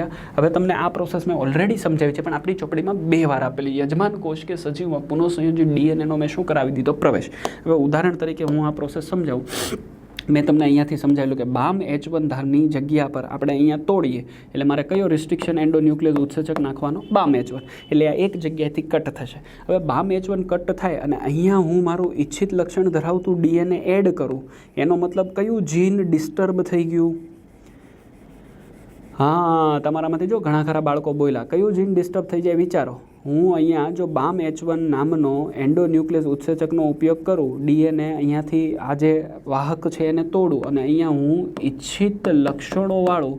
સમજ્યા. હવે તમને આ પ્રોસેસ મેં ઓલરેડી સમજાવી છે, પણ આપણી ચોપડીમાં બે વાર આપેલી. યજમાન કોષ કે સજીવમાં પુનઃસંયોજિત ડીએનએનો મેં શું કરાવી દીધો? પ્રવેશ. હવે ઉદાહરણ તરીકે હું આ પ્રોસેસ સમજાવું. મેં તમને અહીંયાથી સમજાવેલું કે બામ એચ વન ધારની જગ્યા પર આપણે અહીંયા તોડીએ. એટલે મારે કયો રિસ્ટ્રિક્શન એન્ડોન્યુક્લિયસ ઉત્સેચક નાખવાનો? બામ એચ વન એટલે આ એક જગ્યાએથી કટ થશે. હવે બામ એચ વન કટ થાય અને અહીંયા હું મારું ઈચ્છિત લક્ષણ ધરાવતું ડીએનએ એડ કરું. એનો મતલબ કયું? જીન ડિસ્ટર્બ થઈ ગયું. હા, તમારામાંથી જો ઘણા ખરા બાળકો બોલ્યા. કયું જીન ડિસ્ટર્બ થઈ જાય વિચારો. હું અહીંયા જો બામ એચ વન નામનો એન્ડોન્યુક્લિયસ ઉત્સેચકનો ઉપયોગ કરું, ડીએનએ અહીંયાથી આ જે વાહક છે એને તોડું અને અહીંયા હું ઈચ્છિત લક્ષણોવાળું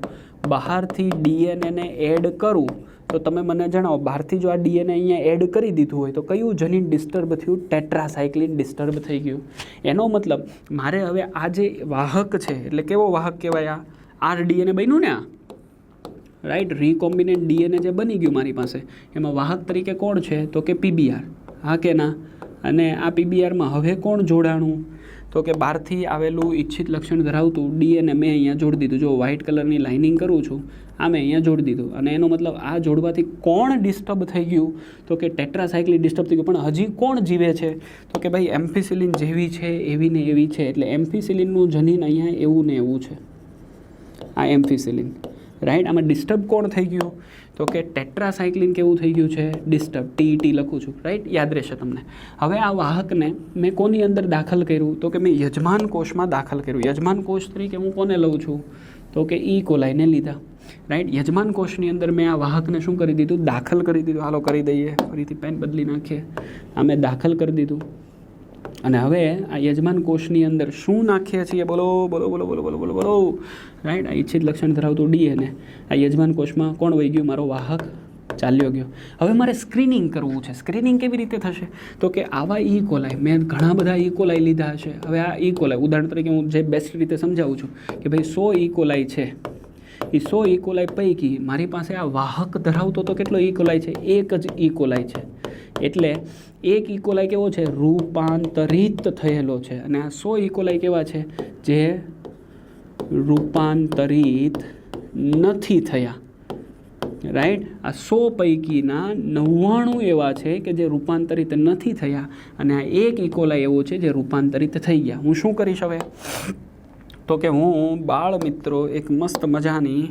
બહારથી ડીએનએને એડ કરું. તો તમે મને જણાવો, બહારથી જો આ ડીએનએ અહીંયા એડ કરી દીધું હોય, તો કયું જનીન ડિસ્ટર્બ થયું? ટેટ્રાસાયક્લિન ડિસ્ટર્બ થઈ ગયું. એનો મતલબ, મારે હવે આ જે વાહક છે, એટલે કેવો વાહક કહેવાય આ? આર ડીએનએ બન્યું ને આ? રાઈટ રિકોમ્બિનેટ ડીએનએ જે બની ગયું મારી પાસે, એમાં વાહક તરીકે કોણ છે? તો કે પીબીઆર હા કે ના? અને આ પીબીઆરમાં હવે કોણ જોડાણું? તો કે બહારથી આવેલું ઈચ્છિત લક્ષણ ધરાવતું ડીએનએ મેં અહીંયા જોડી દીધું. જો વ્હાઇટ કલરની લાઇનિંગ કરું છું, આ મેં અહીંયા જોડી દીધું. અને એનો મતલબ આ જોડવાથી કોણ ડિસ્ટર્બ થઈ ગયું? તો કે ટેટ્રાસાયકલી ડિસ્ટર્બ થઈ ગયું. પણ હજી કોણ જીવે છે? તો કે ભાઈ એમ્ફિસિલિન જેવી છે, એવી ને એવી છે. એટલે એમ્ફિસિલિનનું જનીન અહીંયા એવું ને એવું છે. આ એમ્ફિસિલિન રાઈટ આમાં ડિસ્ટર્બ કોણ થઈ ગયું? તો કે ટેટ્રાસાયક્લિન કેવું થઈ ગયું છે? ડિસ્ટર્બ ટી ટી લખું છું. રાઈટ યાદ રહેશે તમને. હવે આ વાહકને મેં કોની અંદર દાખલ કર્યું? તો કે મેં યજમાન કોષમાં દાખલ કર્યું. યજમાન કોષ તરીકે હું કોને લઉં છું? તો કે ઈ કોલાઈને લીધા. રાઈટ યજમાન કોષની અંદર મેં આ વાહકને શું કરી દીધું? દાખલ કરી દીધું. હાલો, કરી દઈએ. ફરીથી પેન બદલી નાખીએ. આ મેં દાખલ કરી દીધું. અને હવે આ યજમાન કોષની અંદર શું નાખીએ છીએ બોલો બોલો બોલો બોલો બોલો બોલો બોલો. રાઈટ આ ઈચ્છિત લક્ષણ ધરાવતું ડીએનએ આ યજમાન કોષમાં કોણ વહી ગયું? મારો વાહક ચાલ્યો ગયો. હવે મારે સ્ક્રીનિંગ કરવું છે. સ્ક્રીનિંગ કેવી રીતે થશે? તો કે આવા ઈ કોલાઈ મેં ઘણા બધા ઈ કોલાઈ લીધા હશે. હવે આ ઈ કોલાઈ ઉદાહરણ તરીકે હું જે બેસ્ટ રીતે સમજાવું છું કે ભાઈ સો ઈ કોલાઈ છે. એ સો ઈ પૈકી મારી પાસે આ વાહક ધરાવતો તો કેટલો ઈ કોલાઈ છે? એક જ ઈ કોલાઈ છે. એટલે એક ઇકોલાઈ કેવો છે? રૂપાંતરિત થયેલો છે. અને આ સો ઇકોલાઈ કેવા છે? જે રૂપાંતરિત નથી થયા. રાઈટ આ સો પૈકીના નવ્વાણું એવા છે કે જે રૂપાંતરિત નથી થયા. અને આ એક ઇકોલાઈ એવો છે જે રૂપાંતરિત થઈ ગયા. હું શું કરીશ હવે? તો કે હું બાળ મિત્રો એક મસ્ત મજાની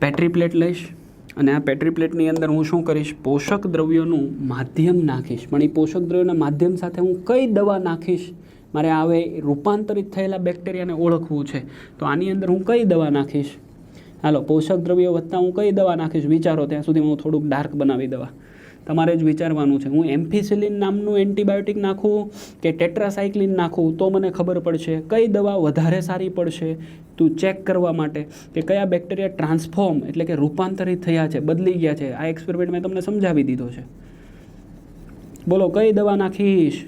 બેટરી પ્લેટ લઈશ. અને આ પેટ્રી પ્લેટની અંદર હું શું કરીશ? પોષક દ્રવ્યોનું માધ્યમ નાખીશ. પણ એ પોષક દ્રવ્યોના માધ્યમ સાથે હું કઈ દવા નાખીશ? મારે હવે રૂપાંતરિત થયેલા બેક્ટેરિયાને ઓળખવું છે. તો આની અંદર હું કઈ દવા નાખીશ? હાલો, પોષક દ્રવ્યો વત્તા હું કઈ દવા નાખીશ? વિચારો, ત્યાં સુધી હું થોડુંક ડાર્ક બનાવી દવા. તમારે જ વિચારવાનું છે. હું એમ્ફિસિલિન નામનું એન્ટીબાયોટિક નાખું કે ટેટ્રાસાયક્લિન નાખું તો મને ખબર પડશે. કઈ દવા વધારે સારી પડશે તું ચેક કરવા માટે? કે કયા બેક્ટેરિયા ટ્રાન્સફોર્મ એટલે કે રૂપાંતરિત થયા છે, બદલી ગયા છે? આ એક્સપેરિમેન્ટ મેં તમને સમજાવી દીધો છે. બોલો, કઈ દવા નાખીશ?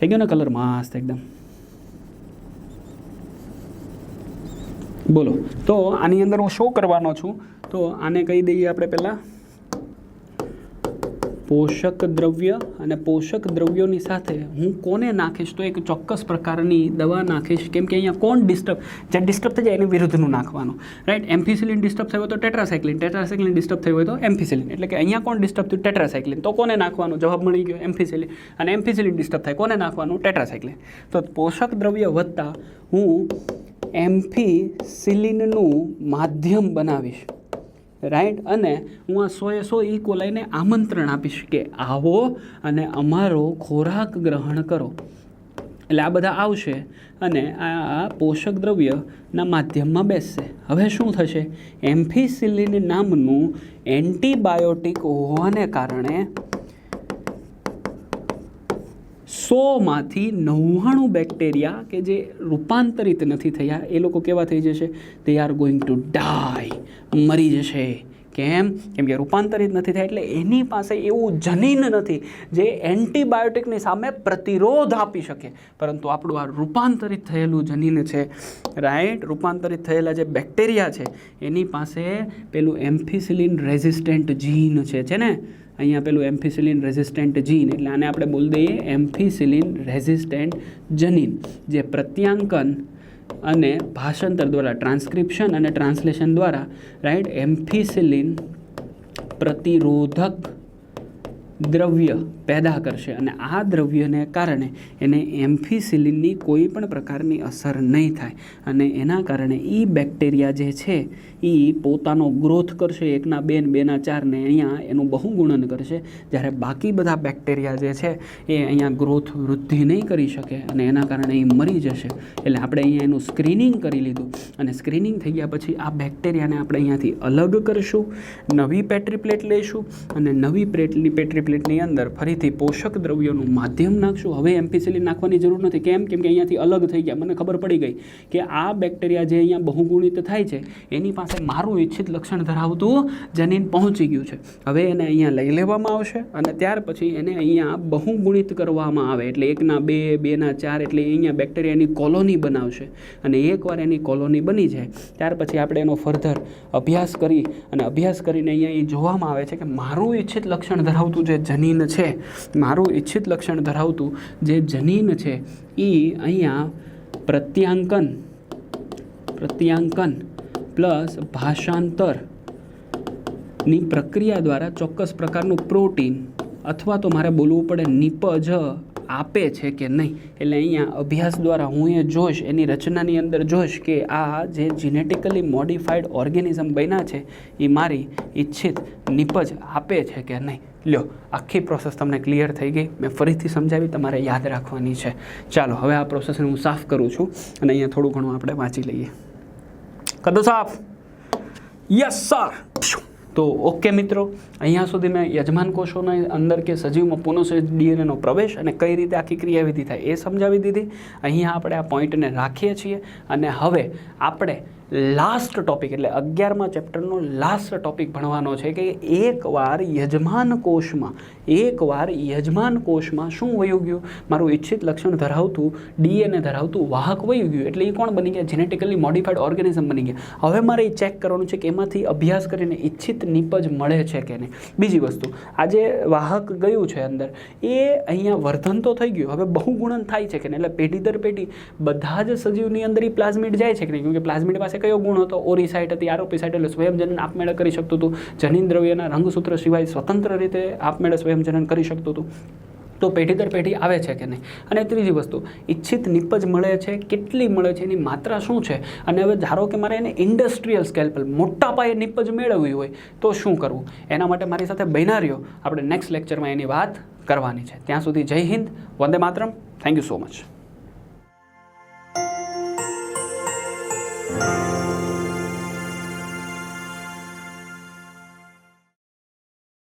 થઈ ગયો ને કલર મસ્ત એકદમ. બોલો, તો આની અંદર હું શું કરવાનો છું. તો આને કહી દઈએ આપણે પહેલાં. પોષક દ્રવ્ય અને પોષક દ્રવ્યોની સાથે હું કોને નાખીશ? તો એક ચોક્કસ પ્રકારની દવા નાખીશ. કેમ કે અહીંયા કોણ ડિસ્ટર્બ જે ડિસ્ટર્બ થઈ જાય એની વિરુદ્ધનું નાખવાનું. રાઈટ એમ્ફિસિલિન ડિસ્ટર્બ થયો તો ટેટ્રાસાયક્લિન ટેટ્રાસાયક્લિન ડિસ્ટર્બ થયું હોય તો એમ્ફિસિલિન એટલે કે અહીંયા કોણ ડિસ્ટર્બ થયું? ટેટ્રાસાયક્લિન તો કોને નાખવાનું? જવાબ મળી ગયો. એમ્ફિસિલિન અને એમ્ફિસિલિન ડિસ્ટર્બ થાય. કોને નાખવાનું? ટેટ્રાસાયક્લિન તો પોષક દ્રવ્ય વધતા હું એમ્ફિસિલિનનું માધ્યમ બનાવીશ. રાઈટ અને હું આ સોએ સો ઇકોલાઈને આમંત્રણ આપીશ કે આવો અને અમારો ખોરાક ગ્રહણ કરો. એટલે આ બધા આવશે અને આ પોષક દ્રવ્યના માધ્યમમાં બેસશે. હવે શું થશે? એમ્ફિસિલિન નામનું એન્ટીબાયોટિક હોવાને કારણે સોમાંથી નવ્વાણું બેક્ટેરિયા કે જે રૂપાંતરિત નથી થયા, એ લોકો કેવા થઈ જશે? They are going to die મરી જશે. કેમ? કેમ કે રૂપાંતરિત નથી થયા એટલે એની પાસે એવું જનીન નથી જે એન્ટીબાયોટિકની સામે પ્રતિરોધ આપી શકે. પરંતુ આપણું આ રૂપાંતરિત થયેલું જનીન છે રાઈટ રૂપાંતરિત થયેલા જે બેક્ટેરિયા છે, એની પાસે પેલું એમ્ફિસિલિન રેઝિસ્ટન્ટ જીન છે છે ને? અહીંયા પેલું એમ્ફિસિલિન રેઝિસ્ટન્ટ જીન, એટલે આને આપણે બોલી દઈએ એમ્ફિસિલિન રેઝિસ્ટન્ટ જનીન, જે પ્રત્યાંકન અને ભાષાંતર દ્વારા, ટ્રાન્સક્રિપ્શન અને ટ્રાન્સલેશન દ્વારા, રાઈટ, એમ્ફિસિલિન પ્રતિરોધક દ્રવ્ય પેદા કરશે અને આ દ્રવ્યને કારણે એને એમ્ફિસિલિનની કોઈ પણ પ્રકારની અસર નહીં થાય. અને એના કારણે એ બેક્ટેરિયા જે છે એ પોતાનો ગ્રોથ કરશે, એકના બેન, બેના ચાર ને અહીંયા એનું બહુગુણન કરશે. જ્યારે બાકી બધા બેક્ટેરિયા જે છે, એ અહીંયા ગ્રોથ વૃદ્ધિ નહીં કરી શકે અને એના કારણે એ મરી જશે. એટલે આપણે અહીંયા એનું સ્ક્રીનિંગ કરી લીધું. અને સ્ક્રીનિંગ થઈ ગયા પછી આ બેક્ટેરિયાને આપણે અહીંયાથી અલગ કરીશું, નવી પેટ્રીપ્લેટ લઈશું અને નવી પ્લેટની અંદર ફરીથી પોષક દ્રવ્યોનું માધ્યમ નાખશું. હવે એમ્પિસિલિન નાખવાની જરૂર નથી. કેમ? કેમ કે અહીંયાથી અલગ થઈ ગયા. મને ખબર પડી ગઈ કે આ બેક્ટેરિયા જે અહીંયા બહુગુણિત થાય છે, એની પાસે મારું ઈચ્છિત લક્ષણ ધરાવતું જનીન પહોંચી ગયું છે. હવે એને અહીંયા લઈ લેવામાં આવશે અને ત્યાર પછી એને અહીંયા બહુગુણિત કરવામાં આવે. એટલે એકના બે, બેના ચાર, એટલે અહીંયા બેક્ટેરિયાની કોલોની બનાવશે. અને એકવાર એની કોલોની બની જાય, ત્યાર પછી આપણે એનો ફર્ધર અભ્યાસ કરી અને અભ્યાસ કરીને અહીંયા એ જોવામાં આવે છે કે મારું ઈચ્છિત લક્ષણ ધરાવતું જે જનીન છે. મારું ઈચ્છિત લક્ષણ ધરાવતું જે જનીન છે એ અહીંયા પ્રત્યાંકન પ્રત્યાંકન પ્લસ ભાષાંતરની પ્રક્રિયા દ્વારા ચોક્કસ પ્રકારનું પ્રોટીન અથવા તો મારે બોલવું પડે નિપજ આપે છે કે નહીં? એટલે અહીંયા અભ્યાસ દ્વારા હું એ જોઈશ, એની રચનાની અંદર જોઈશ કે આ જે જીનેટિકલી મોડિફાઈડ ઓર્ગેનિઝમ બન્યા છે, એ મારી ઈચ્છિત નિપજ આપે છે કે નહીં? લ્યો, આખી પ્રોસેસ તમને ક્લિયર થઈ ગઈ. મેં ફરીથી સમજાવી, તમારે યાદ રાખવાની છે. ચાલો, હવે આ પ્રોસેસને હું સાફ કરું છું અને અહીંયા થોડું ઘણું આપણે વાંચી લઈએ. કદો સાફ. યસ સર તો ઓકે મિત્રો, અહીંયા સુધી મેં યજમાન કોષોના અંદર કે સજીવમાં પુનઃસંયોજિત ડીએનએનો પ્રવેશ અને કઈ રીતે આખી ક્રિયાવિધિ થાય એ સમજાવી દીધી. અહીંયા આપણે આ પોઈન્ટને રાખીએ છીએ અને હવે આપણે લાસ્ટ ટોપિક એટલે અગિયારમા ચેપ્ટરનો લાસ્ટ ટોપિક ભણવાનો છે કે એકવાર યજમાન કોષમાં, એકવાર યજમાન કોષમાં શું વયું ગયું? મારું ઈચ્છિત લક્ષણ ધરાવતું, ડીએનએ ધરાવતું વાહક વયું ગયું. એટલે એ કોણ બની ગયા? જેનેટિકલી મોડિફાઈડ ઓર્ગેનિઝમ બની ગયા. હવે મારે એ ચેક કરવાનું છે કે એમાંથી અભ્યાસ કરીને ઈચ્છિત નીપજ મળે છે કે નહીં? બીજી વસ્તુ આ જે વાહક ગયું છે અંદર. એ અહીંયા વર્ધન તો થઈ ગયું. હવે બહુગુણન થાય છે કે નહીં? એટલે પેઢી દર પેઢી બધા જ સજીવની અંદર એ પ્લાઝમિડ જાય છે કે નહીં? કેમકે પ્લાઝમિડ પાસે કયો ગુણ હતો? ઓરી સાઇટ હતી, આરોપી સાઇટ એટલે સ્વયંજનન આપમેળે કરી શકતું હતું. જનીન દ્રવ્યના રંગસૂત્ર સિવાય સ્વતંત્ર રીતે આપમેળે સ્વયંજનન કરી શકતું હતું. તો પેઢી દર પેઢી આવે છે કે નહીં? અને ત્રીજી વસ્તુ, ઈચ્છિત નિપજ મળે છે, કેટલી મળે છે, એની માત્રા શું છે? અને હવે ધારો કે મારે એને ઇન્ડસ્ટ્રીયલ સ્કેલ પર મોટા પાયે નિપજ મેળવવી હોય, તો શું કરવું? એના માટે મારી સાથે બહેનારીઓ, આપણે નેક્સ્ટ લેક્ચરમાં એની વાત કરવાની છે. ત્યાં સુધી જય હિન્દ, વંદે માતરમ. Thank you so much